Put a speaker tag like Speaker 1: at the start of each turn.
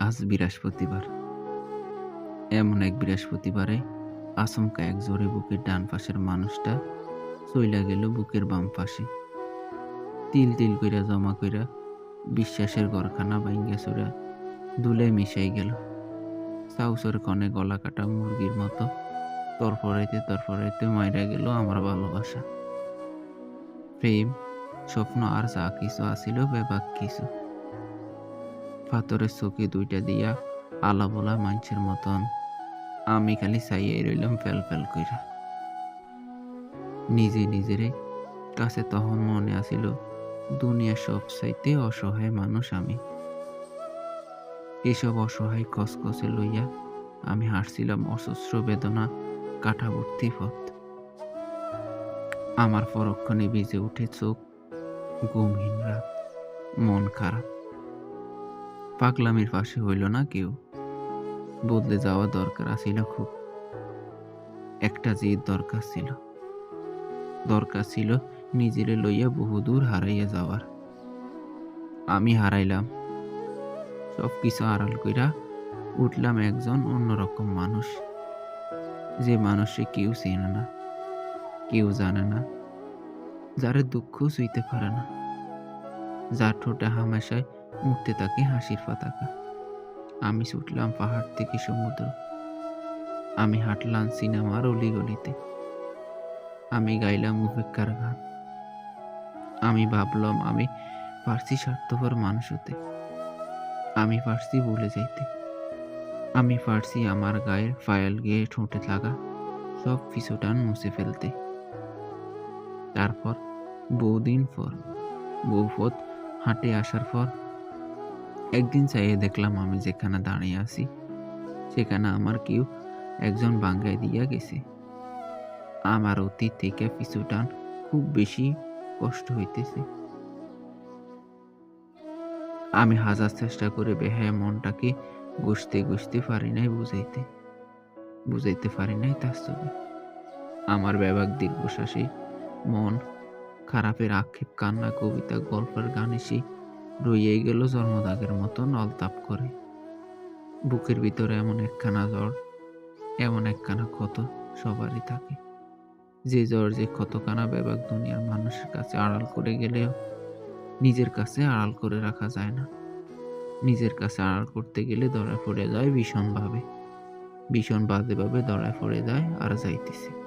Speaker 1: আজ বৃহস্পতিবার। এমন এক বৃহস্পতিবারে আচমকা এক জোরে বুকের ডান পাশের মানুষটা চইলা গেল বুকের বাম পাশে। তিল তিল কইরা জমা কইরা বিশ্বাসের গরখানা ভাঙ্গা চুরা দুলে মিশাই গেল। সাউসের কনে গলা কাটা মুরগির মতো তরফরাইতে তরফরাইতে মাইরা গেল আমার ভালোবাসা। প্রেম, স্বপ্ন আর যা কিছু আসিল বেবাক কিছু। পাথরের চোখে দুইটা দিয়া আলা বলা মানুষের মতন। আমি খালি চাইয়াই রইলাম ফেল ফেল কইরা। নিজে নিজেরে কাছে তখন মনে আসিল দুনিয়ার সব চাইতে অসহায় মানুষ আমি। এসব অসহায় কসকসে লইয়া আমি হাঁটছিলাম অসস্র বেদনা কাঠাবর্তী পথ। আমার পরক্ষণে ভিজে উঠে চোখ ঘুমহীন রাত, মন খারাপ। পাগলামির পাশে হইল না কেউ। বদলে যাওয়া দরকার আছিল খুব। একটা জিদ দরকার ছিল। দরকার ছিল নিজেরে লইয়া বহুদূর হারাইয়া যাওয়ার। আমি হারাইলাম। সব কিছু আড়াল কইরা উঠলাম একজন অন্যরকম মানুষ। যে মানুষে কেউ চেনে না, কেউ জানে না। যারে দুঃখ সইতে পারে না। যার ঠোঁটে হামেশায় উঠতে থাকে হাসির পতাকা। আমি ছুটলাম পাহাড় থেকে সমুদ্র। আমি হাঁটলাম সিনেমার অলিগলিতে। আমি গাইলাম উপেক্ষার গান। আমি ভাবলাম আমি পারছি স্বার্থপর মানুষ হতে। আমি পারছি ভুলে যাইতে। আমি পারছি আমার গায়ের ফায়াল গিয়ে ঠোঁটে লাগা সব পিছুটান মুছে ফেলতে। তারপর বহুদিন পর, বহুপথ হাঁটে আসার পর একদিন চাইয়ে দেখলাম আমি যেখানে দাঁড়িয়ে আছি, সেখানে আমার কেউ একজন বাঙ্গাই দিয়া গেছে। আমার অতীত থেকে পিছু টান খুব বেশি কষ্ট হইতেছে। আমি হাজার চেষ্টা করে বেহায় মনটাকে গুছতে গুছতে পারি নাই বুঝাইতে। বুঝাইতে পারি নাই তার ছবি। আমার ব্যাবাক দীর্ঘশ্বাসে মন খারাপের আক্ষেপ কান্না, কবিতা, গল্পের গান এসে রইয়ে গেল জন্মদাগের মতন অলতাপ করে। বুকের ভিতরে এমন একখানা জ্বর, এমন একখানা ক্ষত সবারই থাকে। যে জ্বর যে ক্ষতখানা ব্যাপক দুনিয়ার মানুষের কাছে আড়াল করে গেলেও নিজের কাছে আড়াল করে রাখা যায় না। নিজের কাছে আড়াল করতে গেলে ধরা পড়ে যায় ভীষণভাবে। ভীষণ বাজেভাবে ধরা পড়ে যায় আর যাইতেছে।